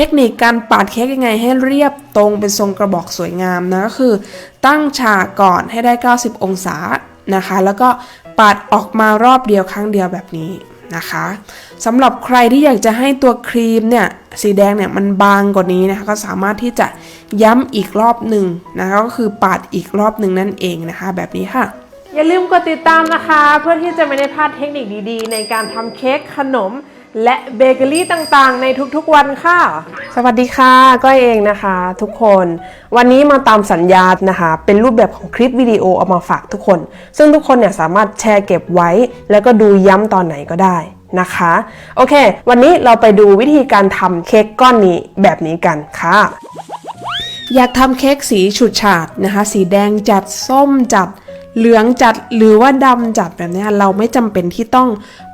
เทคนิคการปาดเค้กยังไงให้เรียบตรงเป็นทรงกระบอกสวยงามนะก็คือ ตั้งฉากก่อนให้ได้ 90 องศานะคะ แล้วก็ปาดออกมารอบเดียวครั้งเดียวแบบนี้นะคะสำหรับใครที่อยากจะให้ตัวครีมเนี่ยสีแดงเนี่ยมันบางกว่านี้นะคะก็สามารถที่จะย้ำอีกรอบหนึ่งนะคะก็คือปาดอีกรอบหนึ่งนั่นเองนะคะ แบบนี้ค่ะ อย่าลืมกดติดตามนะคะ เพื่อที่จะไม่ได้พลาดเทคนิคดีๆ ในการทำเค้กขนม และเบเกอรี่ต่างๆ ในทุกๆวันค่ะ สวัสดีค่ะ ก้อยเองนะคะ ทุกคน วันนี้มาตามสัญญาณนะคะ เป็นรูปแบบของคลิปวิดีโอเอามาฝากทุกคน ซึ่งทุกคนเนี่ยสามารถแชร์เก็บไว้ แล้วก็ดูย้ำตอนไหนก็ได้นะคะ โอเค วันนี้เราไปดูวิธีการทำเค้กก้อนนี้แบบนี้กันค่ะ อยากทำเค้กสีฉูดฉาดนะคะ สีแดงจัดส้มจัดเหลืองจัดหรือว่าดำจัดแบบนี้เราไม่จำเป็นที่ต้อง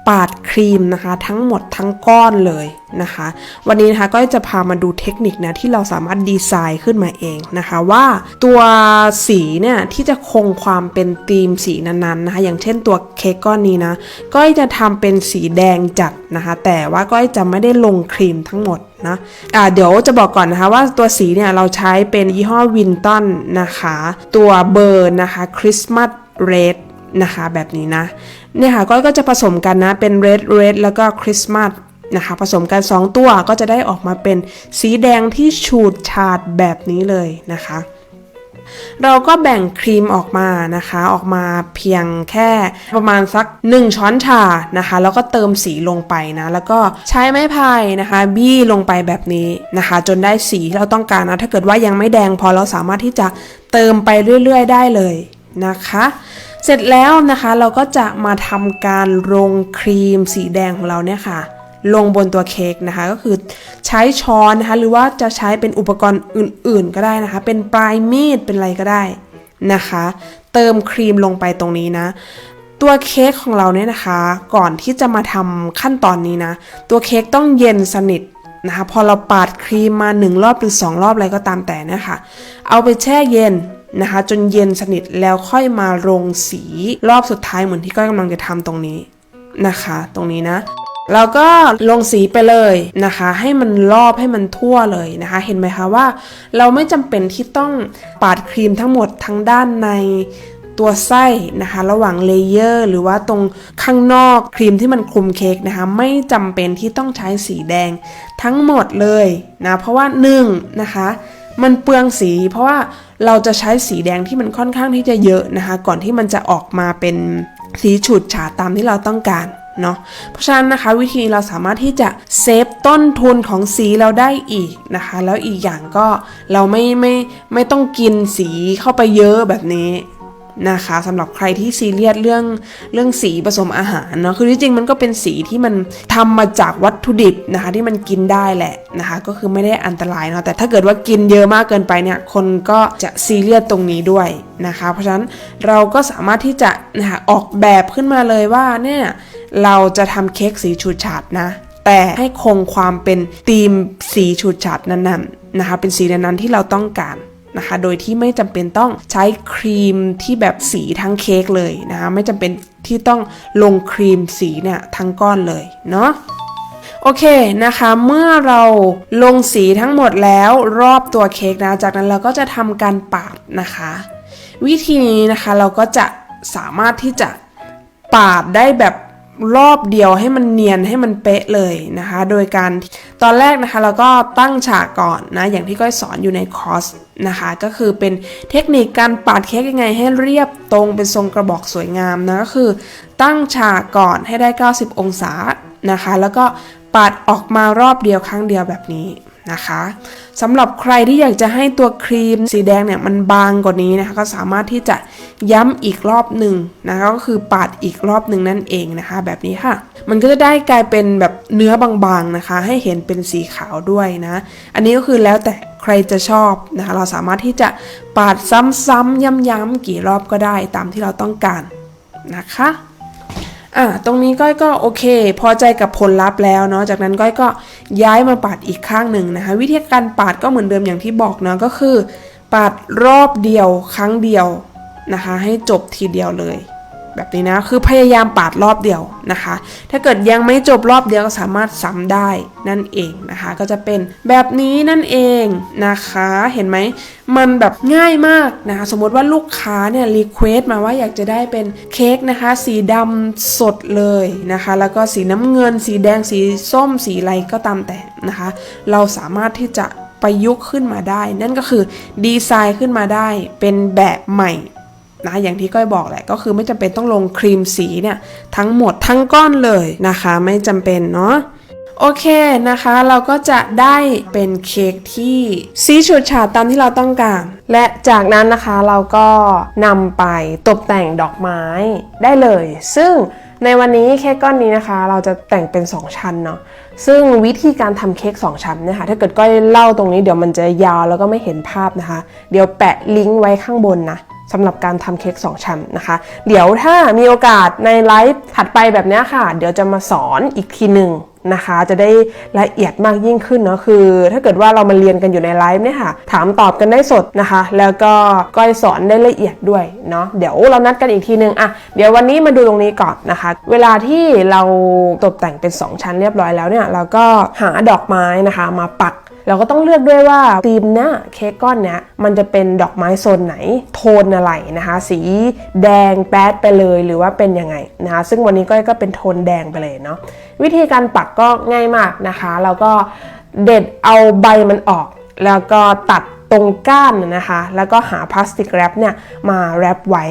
ปาดครีมนะคะ ทั้งหมดทั้งก้อนเลยนะคะ วันนี้นะคะก็จะพามาดูเทคนิคนะที่เราสามารถดีไซน์ขึ้นมาเองนะคะว่าตัวสีเนี่ยที่จะคงความเป็นธีมสีนั้นๆนะคะ อย่างเช่นตัวเค้กก้อนนี้นะก็จะทำเป็นสีแดงจัดนะคะ แต่ว่าก็จะไม่ได้ลงครีมทั้งหมดนะอ่าเดี๋ยวจะบอกก่อนนะคะว่าตัวสีเนี่ยเราใช้เป็นยี่ห้อวินตันนะคะ ตัวเบอร์นะคะคริสต์มาสเรด นะคะ แบบนี้นะเนี่ยค่ะก้อยก็จะผสมกันนะเป็นเรดเรดแล้วก็คริสต์มาสนะคะผสมกัน 2 ตัวก็จะได้ออกมาเป็นสีแดงที่ฉูดฉาดแบบนี้เลยนะคะ เราก็แบ่งครีมออกมานะคะ ออกมาเพียงแค่ประมาณสัก 1 ช้อนชานะคะ แล้วก็เติมสีลงไปนะ แล้วก็ใช้ไม้พายนะคะ บี้ลงไปแบบนี้นะคะ จนได้สีที่เราต้องการนะ ถ้าเกิดว่ายังไม่แดงพอเราสามารถที่จะเติมไปเรื่อย ๆ ได้เลยนะคะ เสร็จแล้วนะคะเราก็จะมาทำการลงครีมสีแดงของเราเนี่ยค่ะ ลงบนตัวเค้กนะคะก็คือใช้ช้อนนะคะหรือว่าจะใช้เป็นอุปกรณ์อื่นๆ ก็ได้นะคะ เป็นปลายมีดเป็นอะไรก็ได้นะคะ เติมครีมลงไปตรงนี้นะ ตัวเค้กของเราเนี่ยนะคะ ก่อนที่จะมาทำขั้นตอนนี้นะ ตัวเค้กต้องเย็นสนิทนะคะพอเราปาดครีมมา 1 รอบหรือ 2 รอบอะไรก็ตามแต่นะคะเอาไปแช่เย็น นะคะ จนเย็นสนิทแล้วค่อยมาลงสีรอบสุดท้ายเหมือนที่ก้อยกำลังจะทำตรงนี้นะคะ ตรงนี้นะเราก็ลงสีไปเลยนะคะ ให้มันรอบให้มันทั่วเลยนะคะ เห็นไหมคะว่า เราไม่จำเป็นที่ต้องปาดครีมทั้งหมดทั้งด้านในตัวไส้นะคะ ระหว่างเลเยอร์หรือว่าตรงข้างนอกครีมที่มันคลุมเค้กนะคะ ไม่จำเป็นที่ต้องใช้สีแดงทั้งหมดเลยนะ เพราะว่าหนึ่งนะคะ มันเปลืองสี เพราะว่าเราจะใช้สีแดงที่มันค่อนข้างที่จะเยอะนะคะ ก่อนที่มันจะออกมาเป็นสีฉูดฉาดตามที่เราต้องการเนาะเพราะฉะนั้นนะคะวิธีเราสามารถที่จะเซฟต้นทุนของสีเราได้อีกนะคะ แล้วอีกอย่างก็เราไม่ไม่ไม่ต้องกินสีเข้าไปเยอะแบบนี้ นะคะสำหรับใครที่ซีเรียสเรื่องเรื่องสีผสมอาหารเนาะคือที่จริงมันก็เป็นสีที่มันทำมาจากวัตถุดิบนะคะที่มันกินได้แหละนะคะก็คือไม่ได้อันตรายเนาะแต่ถ้าเกิดว่ากินเยอะมากเกินไปเนี่ยคนก็จะซีเรียสตรงนี้ด้วยนะคะเพราะฉะนั้นเราก็สามารถที่จะนะคะออกแบบขึ้นมาเลยว่าเนี่ยเราจะทำเค้กสีฉูดฉาดนะแต่ให้คงความเป็นธีมสีฉูดฉาดนั้นๆนะคะเป็นสีนั้นๆที่เราต้องการ นะคะ โดยที่ไม่จำเป็นต้องใช้ครีมที่แบบสีทั้งเค้กเลยนะคะไม่จำเป็นที่ต้องลงครีมสีเนี่ยทั้งก้อนเลยเนาะโอเคนะคะ เมื่อเราลงสีทั้งหมดแล้วรอบตัวเค้กนะ จากนั้นเราก็จะทำการปาดนะคะ วิธีนี้นะคะเราก็จะสามารถที่จะปาดได้แบบ รอบเดียวให้มันเนียนให้มันเป๊ะเลยนะคะ โดยการตอนแรกนะคะเราก็ตั้งฉากก่อนนะอย่างที่ก้อยสอนอยู่ในคอร์สนะคะ ก็คือเป็นเทคนิคการปาดเค้กยังไงให้เรียบตรงเป็นทรงกระบอกสวยงามนะก็คือ ตั้งฉากก่อนให้ได้ 90 องศานะคะ แล้วก็ปาดออกมารอบเดียวครั้งเดียวแบบนี้ นะคะสำหรับใครที่อยากจะให้ตัวครีมสีแดงเนี่ยมันบางกว่านี้นะคะก็สามารถที่จะย้ำอีกรอบหนึ่งนะคะก็คือปาดอีกรอบหนึ่งนั่นเองนะคะ แบบนี้ค่ะ มันก็จะได้กลายเป็นแบบเนื้อบางๆนะคะ ให้เห็นเป็นสีขาวด้วยนะ อันนี้ก็คือแล้วแต่ใครจะชอบนะคะเราสามารถที่จะปาดซ้ำๆย้ำๆกี่รอบก็ได้ตามที่เราต้องการนะคะ อะตรงนี้ก้อยก็โอเค พอใจกับผลลัพธ์แล้วเนาะจากนั้นก้อยก็ย้ายมาปาดอีกข้างหนึ่งนะคะ วิธีการปาดก็เหมือนเดิมอย่างที่บอกเนาะก็คือ ปาดรอบเดียวครั้งเดียวนะคะ ให้จบทีเดียวเลย แบบนี้นะคือพยายามปาดรอบเดียวนะคะ ถ้าเกิดยังไม่จบรอบเดียวก็สามารถซ้ำได้นั่นเองนะคะ ก็จะเป็นแบบนี้นั่นเองนะคะเห็นไหมมันแบบง่ายมากนะคะสมมติว่าลูกค้าเนี่ยรีเควสมาว่าอยากจะได้เป็นเค้กนะคะ สีดำสดเลยนะคะ แล้วก็สีน้ำเงิน สีแดงสีส้มสีอะไรก็ตามแต่นะคะ เราสามารถที่จะประยุกต์ขึ้นมาได้ นั่นก็คือดีไซน์ขึ้นมาได้เป็นแบบใหม่ นะอย่างที่ก้อยบอกแหละก็คือไม่จำเป็นต้องลงครีมสีเนี่ยทั้งหมดทั้งก้อนเลยนะคะไม่จำเป็นเนาะโอเคนะคะ เราก็จะได้เป็นเค้กที่สีฉูดฉาดตามที่เราต้องการ และจากนั้นนะคะเราก็นำไปตกแต่งดอกไม้ได้เลย ซึ่งในวันนี้เค้กก้อนนี้นะคะ เราจะแต่งเป็น 2 ชั้นเนาะซึ่งวิธีการทำเค้ก2 ชั้นเนี่ยค่ะถ้าเกิดก้อยเล่าตรงนี้เดี๋ยวมันจะยาวแล้วก็ไม่เห็นภาพนะคะ เดี๋ยวแปะลิงก์ไว้ข้างบนนะ สำหรับการทำเค้ก2ชั้นนะคะ เดี๋ยวถ้ามีโอกาสในไลฟ์ถัดไปแบบนี้ค่ะ เดี๋ยวจะมาสอนอีกทีหนึ่งนะคะ จะได้ละเอียดมากยิ่งขึ้นเนาะคือ ถ้าเกิดว่าเรามาเรียนกันอยู่ในไลฟ์เนี่ยค่ะ ถามตอบกันได้สดนะคะ แล้วก็ก้อยสอนได้ละเอียดด้วยเนาะเดี๋ยวเรานัดกันอีกทีนึงอะเดี๋ยววันนี้มาดูตรงนี้ก่อนนะคะ เวลาที่เราตกแต่งเป็น 2 ชั้นเรียบร้อยแล้วเนี่ยเราก็หาดอกไม้นะคะมาปัก เราก็ต้องเลือกด้วยว่าธีมเนี้ยเค้กก้อนเนี้ยมันจะเป็นดอกไม้โซนไหน โทนอะไรนะคะ สีแดงแป๊ดไปเลยหรือว่าเป็นยังไงนะคะ ซึ่งวันนี้ก็ก็เป็นโทนแดงไปเลยเนาะวิธีการปักก็ง่ายมากนะคะเราก็เด็ดเอาใบมันออก แล้วก็ตัดตรงก้านนะคะ แล้วก็หาพลาสติกแรปเนี่ยมาแรปไว้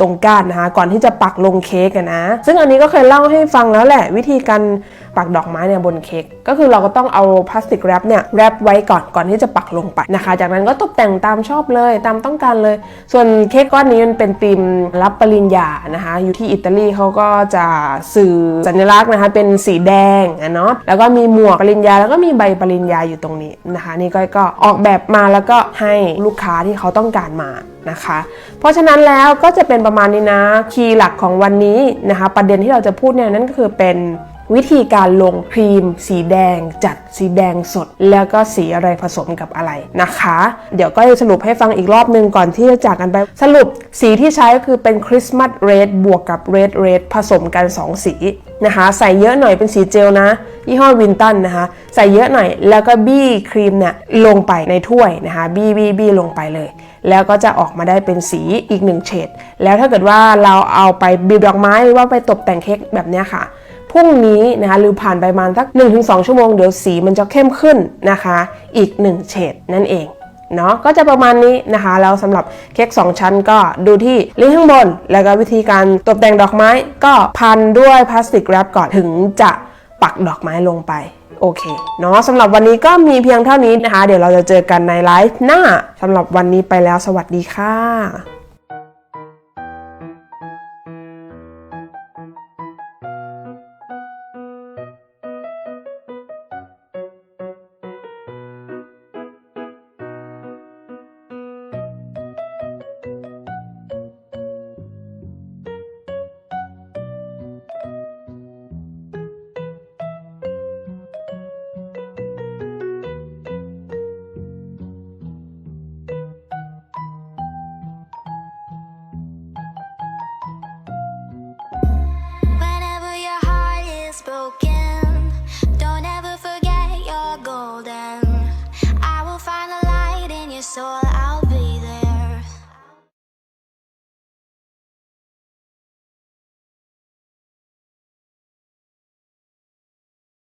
ตรงก้านนะคะ ก่อนที่จะปักลงเค้กนะ ซึ่งอันนี้ก็เคยเล่าให้ฟังแล้วแหละ วิธีการ ปักดอกไม้เนี่ยบนเค้กก็คือเราก็ต้องเอาพลาสติกแรปเนี่ยแรปไว้ก่อนก่อนที่จะปักลงไปนะคะ จากนั้นก็ตกแต่งตามชอบเลยตามต้องการเลย ส่วนเค้กก้อนนี้มันเป็นธีมรับปริญญานะคะ อยู่ที่อิตาลีเขาก็จะสื่อสัญลักษณ์นะคะ เป็นสีแดงอะเนาะแล้วก็มีหมวกปริญญา แล้วก็มีใบปริญญาอยู่ตรงนี้นะคะ นี่ก้อยก็ออกแบบมาแล้วก็ให้ลูกค้าที่เขาต้องการมานะคะ เพราะฉะนั้นแล้วก็จะเป็นประมาณนี้นะคีย์หลักของวันนี้นะคะ ประเด็นที่เราจะพูดเนี่ยนั่นก็คือเป็น วิธีการลงครีม สีแดงจัดสีแดงสด แล้วก็สีอะไรผสมกับอะไรนะคะ เดี๋ยวก็จะสรุปให้ฟังอีกรอบนึงก่อนที่จะจากกันไป สรุปสีที่ใช้ก็คือเป็นคริสต์มาสเรดบวกกับเรดเรดผสมกัน 2 สีนะคะ ใส่เยอะหน่อยเป็นสีเจลนะ ยี่ห้อวินตันนะคะ ใส่เยอะหน่อย แล้วก็บี้ครีมเนี่ยลงไปในถ้วยนะคะ บี้บี้บี้ลงไปเลย แล้วก็จะออกมาได้เป็นสีอีกหนึ่งเฉดแล้วถ้าเกิดว่าเราเอาไปบีบดอกไม้หรือว่าไปตกแต่งเค้กแบบเนี้ยค่ะ พรุ่งนี้นะคะหรือผ่านไปประมาณสัก 1-2 ชั่วโมงเดี๋ยวสีมันจะเข้มขึ้นนะคะ อีก 1 เฉดนั่นเองเนาะก็จะประมาณนี้นะคะแล้วสำหรับเค้ก2 ชั้นก็ดูที่ลิงก์ข้างบน แล้วก็วิธีการตกแต่งดอกไม้ก็พันด้วยพลาสติกแรปก่อนถึงจะปักดอกไม้ลงไปโอเคเนาะสำหรับวันนี้ก็มีเพียงเท่านี้นะคะ เดี๋ยวเราจะเจอกันในไลฟ์หน้าสำหรับวันนี้ไปแล้วสวัสดีค่ะ